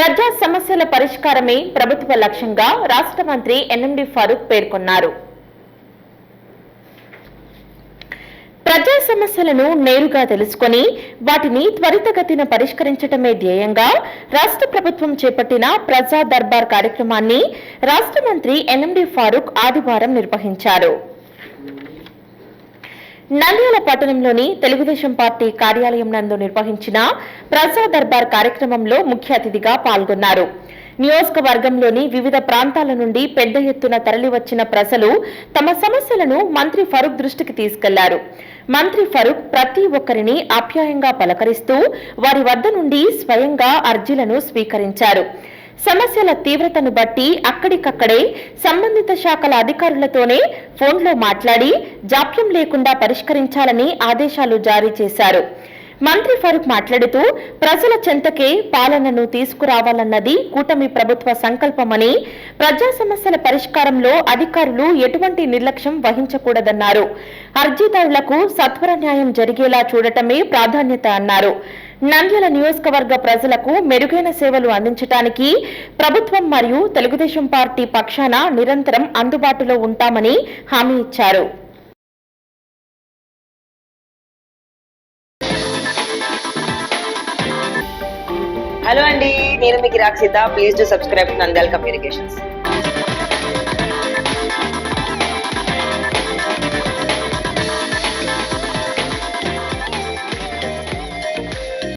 ప్రజా సమస్యల పరిష్కారమే ప్రభుత్వ లక్ష్యంగా రాష్ట్ర మంత్రి ఎన్ఎండి ఫారూక్ పేర్కొన్నారు. ప్రజా సమస్యలను నేరుగా తెలుసుకొని వాటిని త్వరితగతిన పరిష్కరించడమే ధ్యేయంగా రాష్ట్ర ప్రభుత్వం చేపట్టిన ప్రజా దర్బార్ కార్యక్రమాన్ని రాష్ట్ర మంత్రి ఎన్ఎండి ఫారూక్ ఆదివారం నిర్వహించారు. నంద్యాల పట్టణంలోని తెలుగుదేశం పార్టీ కార్యాలయం నందు నిర్వహించిన ప్రజా దర్బార్ కార్యక్రమంలో ముఖ్య అతిథిగా పాల్గొన్నారు. నియోజకవర్గంలోని వివిధ ప్రాంతాల నుండి పెద్ద ఎత్తున తరలివచ్చిన ప్రజలు తమ సమస్యలను మంత్రి ఫరూక్ దృష్టికి తీసుకెళ్ళారు. మంత్రి ఫరూక్ ప్రతి ఒక్కరిని ఆప్యాయంగా పలకరిస్తూ వారి వద్ద నుండి స్వయంగా అర్జీలను స్వీకరించారు. సమస్యల తీవ్రతను బట్టి అక్కడికక్కడే సంబంధిత శాఖల అధికారులతోనే ఫోన్లో మాట్లాడి జాప్యం లేకుండా పరిష్కరించాలని ఆదేశాలు జారీ చేశారు. మంత్రి ఫరూక్ మాట్లాడుతూ ప్రజల చెంతకే పాలనను తీసుకురావాలన్నది కూటమి ప్రభుత్వ సంకల్పమని ప్రజా సమస్యల పరిష్కారంలో అధికారులు ఎటువంటి నిర్లక్ష్యం వహించకూడదన్నారు. అర్జీదారులకు సత్వర న్యాయం జరిగేలా చూడటమే ప్రాధాన్యత అన్నారు. నంద్యాల నియోజకవర్గ ప్రజలకు మెరుగైన సేవలు అందించడానికి ప్రభుత్వం మరియు తెలుగుదేశం పార్టీ పక్షాన నిరంతరం అందుబాటులో ఉంటామని హామీ ఇచ్చారు. హలో అండి నేను మీకు Rakshitha please to subscribe Nandyala communications